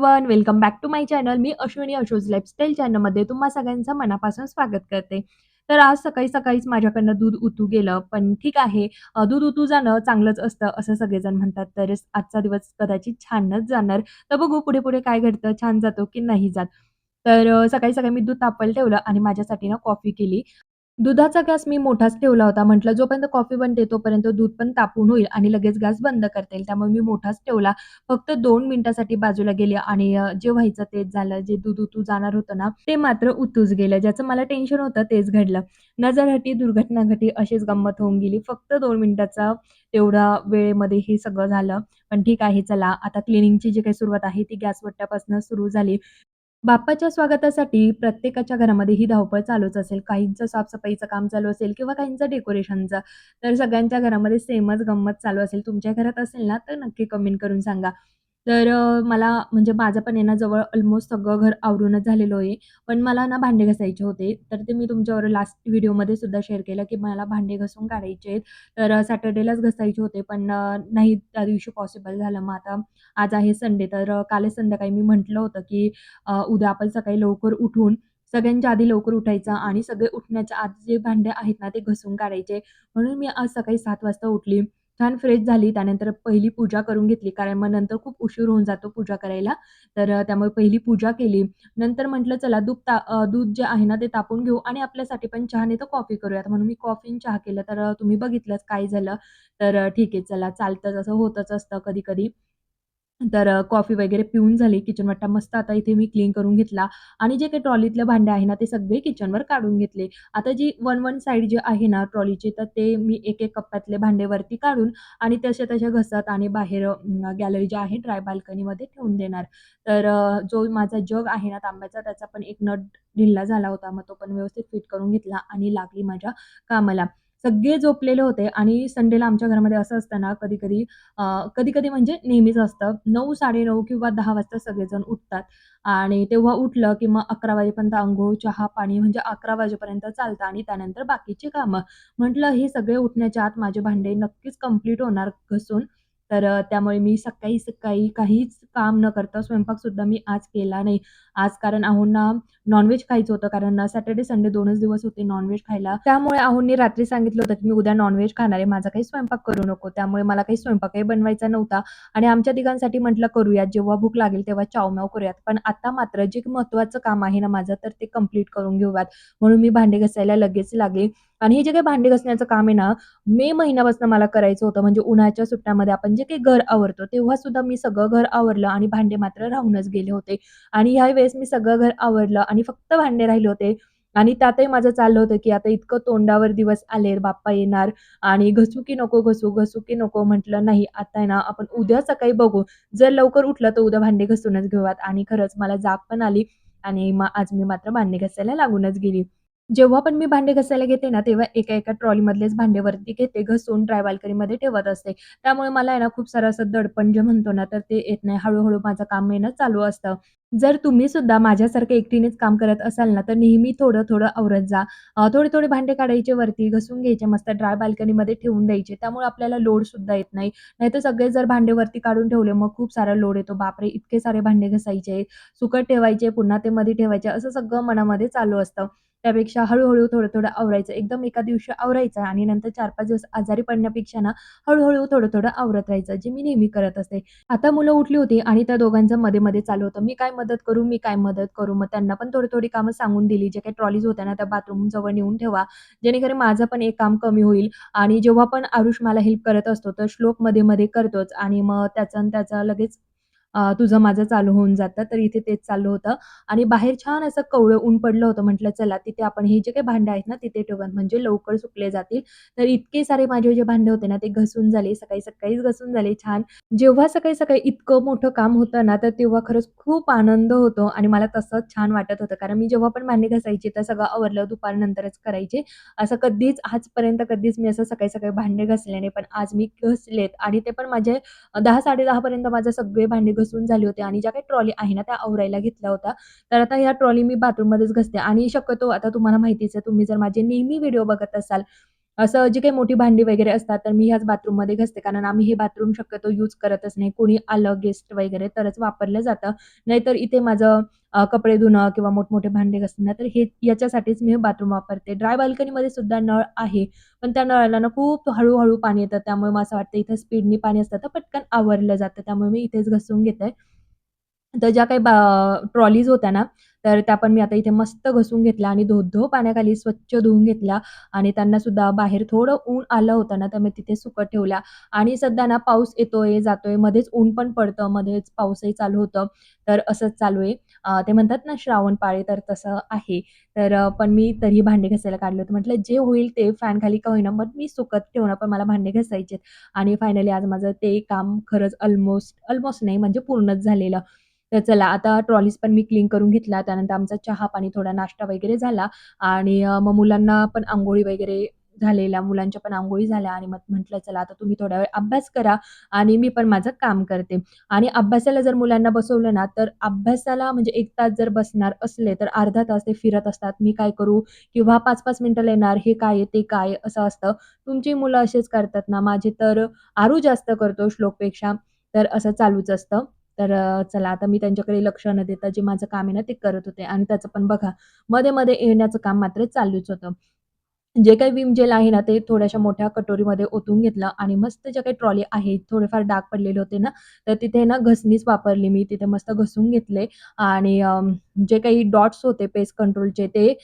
One everyone. Welcome back to my channel. Me Ashwini Ashoj lifestyle चॅनलमध्ये तुम्हा सगळ्यांचं मनापासून स्वागत करते. तर आज सकाळी-सकाळीच माझ्याकडनं दूध उतू गेलं, पण ठीक आहे. दूध उतू जाणं चांगलंच असतं, असं सगळेजण म्हणतात. तर आजचा दिवस कदाचित छानच जाणार. तर बघू पुढे-पुढे काय घडतं, छान जातो की नाही जात. तर सकाळी-सकाळी मी दूध तापल ठेवलं आणि माझ्यासाठी ना कॉफी केली. दुधाचा गॅस मी मोठाच ठेवला होता. म्हटलं जोपर्यंत कॉफी बनते तोपर्यंत दूध पण तापून होईल आणि लगेच गॅस बंद करता येईल. त्यामुळे मी मोठाच ठेवला. फक्त दोन मिनिटासाठी बाजूला गेले आणि जे व्हायचं तेच झालं. जे दूध उतू जाणार होतं ना, ते मात्र उतूच गेलं. ज्याचं मला टेन्शन होतं तेच घडलं. नजरहटी दुर्घटना घटी अशीच गंमत होऊन गेली. फक्त दोन मिनिटाचा तेवढा वेळेमध्ये हे सगळं झालं. पण ठीक आहे चला, आता क्लिनिंगची जी काही सुरुवात आहे ती गॅस वट्ट्यापासून सुरू झाली. बाप्पाच्या स्वागतासाठी प्रत्येकाच्या घरामध्ये ही धावपळ चालूच असेल. काहींचं साफसफाईचं काम चालू असेल किंवा काहींचं डेकोरेशनचं. तर सगळ्यांच्या घरामध्ये सेमच गंमत चालू असेल. तुमच्या घरात असेल ना, तर नक्की कमेंट करून सांगा. तर अ, मला म्हणजे माझं पण आहे ना, जवळ ऑलमोस्ट सगळं घर आवरूनच झालेलं आहे. पण मला ना भांडे घासायचे होते. तर ते मी तुमच्यावर लास्ट व्हिडिओमध्ये सुद्धा शेअर केलं, की मला भांडे घासून काढायचे आहेत. तर अ, सॅटर्डेलाच घासायचे होते, पण अ, नाही त्या दिवशी पॉसिबल झालं. मग आता आज आहे संडे, तर अ, कालच संध्याकाळी मी म्हटलं होतं, की अ, उद्या आपण सकाळी लवकर उठून सगळ्यांच्या आधी लवकर उठायचं आणि सगळे उठण्याच्या आधी जे भांडे आहेत ना, ते घासून काढायचे. म्हणून मी आज सकाळी 7:00 वाजता उठली. छान फ्रेश झाली. त्यानंतर पहिली पूजा करून घेतली. कारण मग नंतर खूप उशीर होऊन जातो पूजा करायला. तर त्यामुळे पहिली पूजा केली. नंतर म्हटलं चला दूध ता दूध जे आहे ना, ते तापून घेऊ आणि आपल्यासाठी पण चहा नाही तर कॉफी करूयात. म्हणून मी कॉफी चहा केलं. तर तुम्ही बघितलंच काय झालं. तर ठीक आहे चला चालतंच असं होतच असतं कधी-कधी. तर कॉफी वगैरे पिऊन झाली. किचन वाटा मस्त आता इथे मी क्लीन करून घेतला आणि जे काही ट्रॉलीतले भांडे आहे ना, ते सगळे किचनवर काढून घेतले. आता जी वन वन साईड जे आहे ना ट्रॉलीची, तर ते मी एक-एक कप्प्यातले भांडे वरती काढून आणि तसे तशा घसत आणि बाहेर गॅलरी जी आहे ड्राय बाल्कनीमध्ये ठेवून देणार. तर जो माझा जग आहे ना तांब्याचा, त्याचा पण एक नट ढिल्ला झाला होता. मग तो पण व्यवस्थित फिट करून घेतला आणि लागली माझ्या कामाला. सगळे झोपलेले होते आणि संडेला आमच्या घरामध्ये असं असतं ना, कधी-कधी कधी-कधी म्हणजे नेहमीच असतं. 9, 9:30 किंवा दहा वाजता सगळेजण उठतात आणि तेव्हा उठलं की मग 11 वाजेपर्यंत आंघोळ चहा, पाणी म्हणजे 11 वाजेपर्यंत चालतं आणि त्यानंतर बाकीची कामं. म्हटलं हे सगळे उठण्याच्या आत माझे भांडे नक्कीच कंप्लीट होणार घसून तर त्यामुळे मी सकाळी-सकाळी काहीच काम न करता स्वयंपाकसुद्धा मी आज केला नाही. आज कारण अहोंना नॉनव्हेज खायचं होतं कारण सॅटर्डे, संडे दोनच दिवस होते नॉनव्हेज खायला. त्यामुळे अहोंनी रात्री सांगितलं होतं की मी उद्या नॉनव्हेज खाणार आहे. माझा काही स्वयंपाक करू नको. त्यामुळे मला काही स्वयंपाकही बनवायचा नव्हता आणि आमच्या तिघांसाठी म्हटलं करूयात. जेव्हा भूक लागेल तेव्हा चावम्याव करूयात. पण आता मात्र जे महत्त्वाचं काम आहे ना माझं, तर ते कंप्लीट करून घेऊयात. म्हणून मी भांडे घसायला लगेच लागले आणि हे जे काही भांडे घसण्याचं काम आहे ना, मे महिन्यापासून मला करायचं होतं. म्हणजे उन्हाळ्याच्या सुट्ट्यामध्ये आपण जे काही घर आवरतो, तेव्हा सुद्धा मी सगळं घर आवरलं आणि भांडे मात्र राहूनच गेले होते आणि ह्या वेळेस मी सगळं घर आवरलं आणि फक्त भांडे राहिले होते आणि त्यातही माझं चाललं होतं, की आता इतकं तोंडावर दिवस आले, बाप्पा येणार आणि घसू की नको घसू, घसू की नको? म्हटलं नाही आता आहे ना, आपण उद्या सकाळी बघू. जर लवकर उठलं तर उद्या भांडे घसूनच घेऊयात आणि खरंच मला जाग पण आली आणि मग आज मी मात्र भांडे घासायला लागूनच गेली. जेव्हा पण मी भांडे घासायला घेते ना, तेव्हा एका-एका ट्रॉलीमधलेच भांडे वरती घेते, घसून ड्राय बाल्कनीमध्ये ठेवत असते. त्यामुळे मला आहे ना, खूप सारं असं दडपण जे म्हणतो ना, तर ते येत नाही. हळूहळू माझं काम येणं चालू असतं. जर तुम्ही सुद्धा माझ्यासारखं एकटीनेच काम करत असाल ना, तर नेहमी थोडं-थोडं आवरत जा. थोडे-थोडे भांडे काढायचे वरती, घसून घ्यायचे, मस्त ड्राय बाल्कनीमध्ये ठेवून द्यायचे. त्यामुळे आपल्याला लोड सुद्धा येत नाही. नाहीतर सगळे जर भांडे वरती काढून ठेवले, मग खूप सारा लोड येतो. बापरे! इतके सारे भांडे घसायचे सुकत ठेवायचे, पुन्हा ते मध्ये ठेवायचे, असं सगळं मनामध्ये चालू असतं. त्यापेक्षा हळूहळू थोडं-थोडं आवरायचं. एकदम एका दिवशी आवरायचं आणि नंतर 4-5 दिवस आजारी पडण्यापेक्षा ना, हळूहळू थोडं-थोडं आवरत राहायचं, जे मी नेहमी करत असते. आता मुलं उठली होती आणि त्या दोघांचं मध्ये-मध्ये चालू होतं, "मी काय मदत करू? मी काय मदत करू?" मग त्यांना पण थोडी-थोडी कामं सांगून दिली. जे काही ट्रॉलीज होत्या ना, त्या बाथरूम जवळ नेऊन ठेवा, जेणेकरून माझं पण एक काम कमी होईल आणि जेव्हा पण आरुष मला हेल्प करत असतो, तर श्लोक मध्ये-मध्ये करतोच आणि मग त्याचं त्याचा त्याचं लगेच तुझं माझं चालू होऊन जातं. तर इथे तेच चालू होतं आणि बाहेर छान असं कवळं ऊन पडलं होतं. म्हटलं चला तिथे आपण हे जे काही भांडं आहेत ना, तिथे ठेवून म्हणजे लवकर सुकले जातील. तर इतके सारे माझे जे भांडे होते ना, ते घसून झाले. सकाळी-सकाळीच घसून झाले छान. जेव्हा सकाळी-सकाळी इतकं मोठं काम होतं ना, तर तेव्हा खरंच खूप आनंद होतो आणि मला तसंच छान वाटत होतं. कारण मी जेव्हा पण भांडी घसायची तर सगळं आवरलं दुपारनंतरच करायचे. असं कधीच आजपर्यंत कधीच मी असं सकाळी-सकाळी भांडे घासले नाही. पण आज मी घसलेत आणि ते पण माझे 10-10:30 पर्यंत माझे सगळे भांडे घासून झाली होती आणि ज्या काही ट्रॉली आहे ना, त्या आवरायला घेतल्या होत्या. तर आता ह्या ट्रॉली मी बाथरूममध्येच घसते आणि शक्यतो आता तुम्हाला माहितीच आहे, तुम्ही जर माझे नेहमी व्हिडिओ बघत असाल, असं जी काही मोठी भांडी वगैरे असतात, तर मी ह्याच बाथरूममध्ये घासते. कारण आम्ही हे बाथरूम शक्यतो यूज करतच नाही. कोणी आलं गेस्ट वगैरे तरच वापरलं जातं. नाहीतर इथे माझं कपडे धुणं किंवा मोठमोठे भांडे घासणं तर हे याच्यासाठीच मी हे बाथरूम वापरते. ड्राय बाल्कनीमध्ये सुद्धा नळ आहे. पण त्या नळाला ना खूप हळूहळू पाणी येतं. त्यामुळे मला असं वाटतं इथे स्पीडनी पाणी असतं, तर पटकन आवरलं जातं. त्यामुळे मी इथेच घसून घेते. तर ज्या काही बा ट्रॉलीज होत्या ना, तर त्या पण मी आता इथे मस्त घसून घेतल्या आणि धो-धो पाण्याखाली स्वच्छ धुवून घेतल्या आणि त्यांना सुद्धा बाहेर थोडं ऊन आलं होतं ना, तर मी तिथे सुकत ठेवल्या आणि सध्या ना पाऊस येतोय, जातोय, मध्येच ऊन पण पडतं, मध्येच पाऊसही चालू होतं. तर असंच चालू आहे. ते म्हणतात ना श्रावण पाळे तर तसं आहे. तर पण मी तरीही भांडे घासायला काढले होते. म्हटलं जे होईल ते फॅन खाली का होईना, मग मी सुकत ठेवणं पण मला भांडे घासायचे आणि फायनली आज माझं ते काम खरंच ऑलमोस्ट ऑलमोस्ट नाही म्हणजे पूर्णच झालेलं. तर चला आता ट्रॉलीज पण मी क्लीन करून घेतल्या. त्यानंतर आमचा चहा-पाणी, थोडा नाश्ता वगैरे झाला आणि मग मुलांना पण आंघोळी वगैरे झालेल्या, मुलांच्या पण आंघोळी झाल्या आणि मग म्हटलं चला आता तुम्ही थोडा वेळ अभ्यास करा आणि मी पण माझं काम करते. आणि अभ्यासाला जर मुलांना बसवलं ना, तर अभ्यासाला म्हणजे एक तास जर बसणार असले, तर अर्धा तास ते फिरत असतात. मी काय करू? किंवा पाच पाच मिनिटं येणार, हे काय आहे, ते काय असं असतं. तुमची मुलं असेच करतात ना, माझे तर आरू जास्त करतो श्लोकपेक्षा, तर असं चालूच असतं. तर चला आता मी त्यांच्याकडे लक्ष न देता जे माझं काम आहे ना, ते करत होते आणि त्याचं पण बघा मध्ये-मध्ये येण्याचं काम मात्र चालूच होतं. जे काही विम जेल आहे ना, ते थोड्याशा मोठ्या कटोरीमध्ये ओतून घेतलं आणि मस्त ज्या काही ट्रॉली आहे थोडेफार डाग पडलेले होते ना, तर तिथे ना घसणीच वापरली मी. तिथे मस्त घसून घेतले आणि जे काही डॉट्स होते पेस्ट कंट्रोलचे ते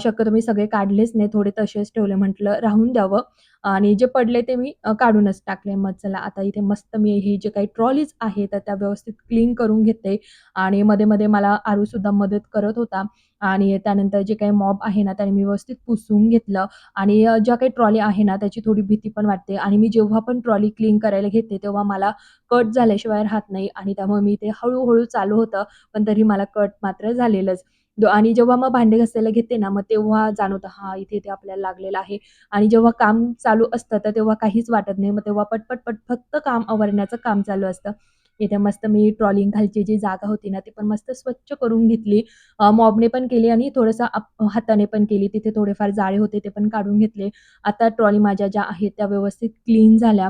शक्यतो मी सगळे काढलेच नाही. थोडे तसेच ठेवले. म्हटलं राहून द्यावं आणि जे पडले ते मी काढूनच टाकले. मग चला आता इथे मस्त मी ही जे काही ट्रॉलीज आहे तर त्या व्यवस्थित क्लीन करून घेते. आणि मध्ये-मध्ये मला आरूसुद्धा मदत करत होता. आणि त्यानंतर जे काही मॉब आहे ना, त्याने मी व्यवस्थित पुसून घेतलं. आणि ज्या काही ट्रॉली आहे ना, त्याची थोडी भीती पण वाटते. आणि मी जेव्हा पण ट्रॉली क्लीन करायला घेते, तेव्हा मला कट झाल्याशिवाय राहत नाही. आणि त्यामुळे मी ते हळूहळू चालू होतं, पण तरी मला कट मात्र झालेलंच. आणि जेव्हा मग भांडे घासायला घेते ना, मग तेव्हा जाणवतं, हा इथे ते आपल्याला लागलेलं आहे आणि जेव्हा काम चालू असतं, तर तेव्हा काहीच वाटत नाही. मग तेव्हा पटपट पट फक्त काम आवरण्याचं काम चालू असतं. इथे मस्त मी ट्रॉली खालची जी जागा होती ना, ती पण मस्त स्वच्छ करून घेतली. मॉबने पण केली आणि थोडंसं हाताने पण केली. तिथे थोडेफार जाळे होते ते पण काढून घेतले. आता ट्रॉली माझ्या ज्या आहेत त्या व्यवस्थित क्लीन झाल्या.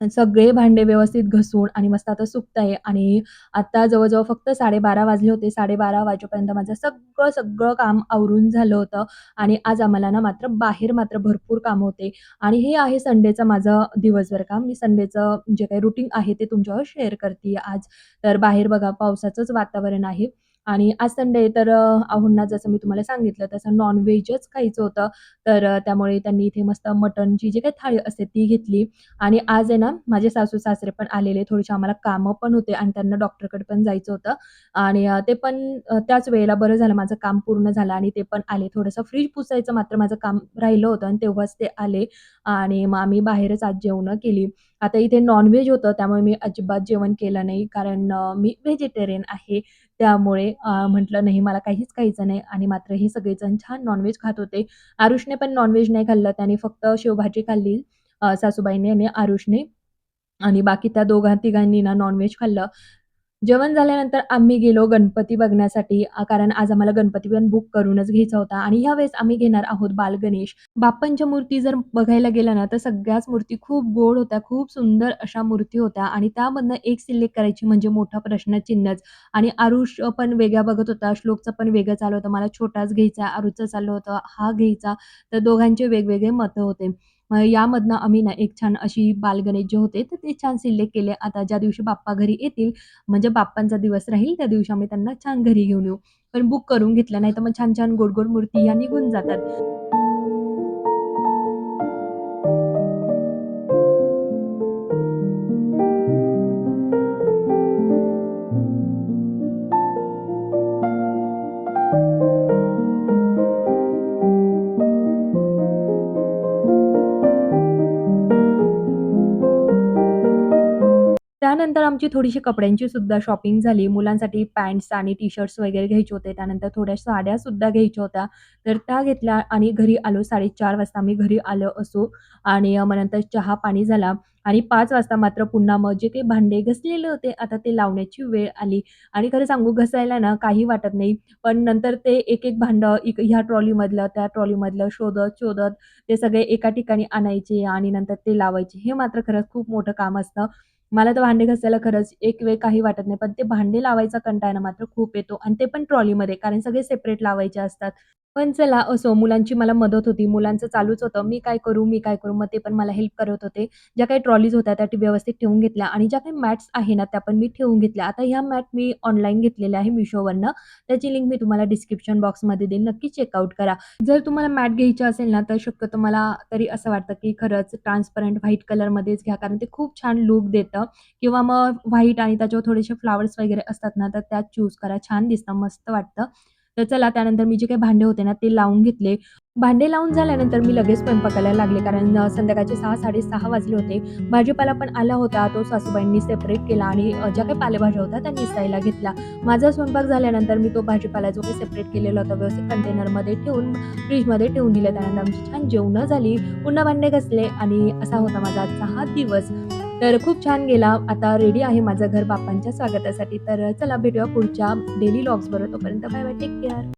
सगळे भांडे व्यवस्थित घसून आणि मस्त आता सुकतंय. आणि आता जवळजवळ फक्त 12:30 वाजले होते. 12:30 वाजेपर्यंत माझं सगळं, सगळं काम आवरून झालं होतं. आणि आज आम्हाला ना मात्र बाहेर मात्र भरपूर काम होते. आणि हे आहे संडेचं माझं दिवसभर काम. मी संडेचं जे काही रुटीन आहे ते तुमच्यावर शेअर करते आज. तर बाहेर बघा पावसाचंच वातावरण आहे. आणि आज संडे तर आहुंना जसं मी तुम्हाला सांगितलं तसं नॉनव्हेजच खायचं होतं. तर त्यामुळे त्यांनी इथे मस्त मटणची जी काही थाळी असते ती घेतली आणि आज आहे ना, माझे सासू-सासरे पण आलेले. थोडेसे आम्हाला कामं पण होते आणि त्यांना डॉक्टरकडे पण जायचं होतं आणि ते पण त्याच वेळेला बरं झालं माझं काम पूर्ण झालं आणि ते पण आले. थोडंसं फ्रीज पुसायचं मात्र माझं काम राहिलं होतं आणि तेव्हाच ते आले आणि मग आम्ही बाहेरच आज जेवणं केली. आता इथे नॉनव्हेज होतं त्यामुळे मी अजिबात जेवण केलं नाही कारण मी व्हेजिटेरियन आहे. त्यामुळे म्हटलं नाही मला काहीच खायचं नाही आणि मात्र हे सगळेजण छान नॉनव्हेज खात होते. आरुषने पण नॉनव्हेज नाही खाल्लं. त्याने फक्त शेवभाजी खाल्ली. सासूबाईने सासूबाईंनी आणि आरुषने आणि बाकी त्या दोघां तिघांनी ना नॉनव्हेज खाल्लं. जेवण झाल्यानंतर आम्ही गेलो गणपती बघण्यासाठी कारण आज आम्हाला गणपती पण बुक करूनच घ्यायचा होता आणि ह्यावेळेस आम्ही घेणार आहोत बालगणेश. बाप्पांच्या मूर्ती जर बघायला गेलं ना, तर सगळ्याच मूर्ती खूप गोड होत्या, खूप सुंदर अशा मूर्ती होत्या आणि त्यामधनं एक सिलेक्ट करायची म्हणजे मोठा प्रश्नचिन्हच आणि आरुष पण वेगळा बघत होता, श्लोकचं पण वेगळं चालू होतं. मला छोटाच घ्यायचा, आरुषचं चाललं होतं हा घ्यायचा. तर दोघांचे वेगवेगळे मतं होते. मग यामधनं आम्ही ना एक छान अशी बालगणेश जे होते, तर ते छान सिलेक्ट केले. आता ज्या दिवशी बाप्पा घरी येतील, म्हणजे बाप्पांचा दिवस राहील, त्या दिवशी आम्ही त्यांना छान घरी घेऊन येऊ. पण बुक करून घेतलं, नाहीतर मग छान-छान, गोड-गोड मूर्ती ह्या निघून जातात. त्यानंतर आमची थोडीशी कपड्यांची सुद्धा शॉपिंग झाली. मुलांसाठी पॅन्ट्स आणि टी-शर्ट्स वगैरे घ्यायचे होते. त्यानंतर थोड्या साड्यासुद्धा घ्यायच्या होत्या. तर त्या घेतल्या आणि घरी आलो 4:30 वाजता आम्ही घरी आलो असू आणि मग नंतर चहा-पाणी झाला आणि पाच वाजता मात्र पुन्हा मग जे काही भांडे घसलेले होते, आता ते लावण्याची वेळ आली आणि खरं सांगू घसायला ना काही वाटत नाही. पण नंतर ते एक-एक भांडं इक ह्या ट्रॉलीमधलं, त्या ट्रॉलीमधलं शोधत-शोधत ते सगळे एका ठिकाणी आणायचे आणि नंतर ते लावायचे. हे मात्र खरंच खूप मोठं काम असतं. मला तर भांडे घासायला खरंच एक वेळ काही वाटत नाही. पण ते भांडे लावायचा कंटाळा मात्र खूप येतो आणि ते पण ट्रॉलीमध्ये कारण सगळे सेपरेट लावायचे असतात. पण चला असो मुलांची मला मदत होती. मुलांचं चालूच होतं, "मी काय करू? मी काय करू?" मग ते पण मला हेल्प करत होते. ज्या काही ट्रॉलीज होत्या त्या व्यवस्थित ठेवून घेतल्या आणि ज्या काही मॅट्स आहे ना, त्या पण मी ठेवून घेतल्या. आता ह्या मॅट मी ऑनलाईन घेतलेल्या आहे Mishoवरनं. त्याची लिंक मी तुम्हाला डिस्क्रिप्शन बॉक्समध्ये देईन. नक्की चेकआउट करा. जर तुम्हाला मॅट घ्यायची असेल ना, तर शक्यतो मला तरी असं वाटतं, की खरंच ट्रान्सपरंट व्हाईट कलरमध्येच घ्या. कारण ते खूप छान लूक देतं किंवा मग व्हाईट आणि त्याच्यावर थोडेसे फ्लॉवर्स वगैरे असतात ना, तर त्यात चूज करा. छान दिसतं, मस्त वाटतं. तर चला त्यानंतर मी जे काही भांडे होते ना, ते लावून घेतले. भांडे लावून झाल्यानंतर मी लगेच स्वयंपाकाला लागले. कारण संध्याकाळचे सहा साडेसहा वाजले होते. भाजीपाला पण आला होता. तो सासूबाईंनी सेपरेट केला आणि ज्या काही पालेभाज्या होत्या त्या निसायला घेतला माझा स्वयंपाक झाल्यानंतर मी तो भाजीपाला जो काही सेपरेट केलेला होता, व्यवस्थित कंटेनरमध्ये ठेवून फ्रीजमध्ये ठेवून दिले त्यानंतर आमची छान जेवणं झाली. पुन्हा भांडे घासले आणि असा होता माझा आजचा हा दिवस. तर खूप छान गेला. आता रेडी आहे माझं घर बापांच्या स्वागतासाठी. तर चला भेटूया पुढच्या डेली व्लॉग्सबरोबर. तोपर्यंत बाय बाय. Take care.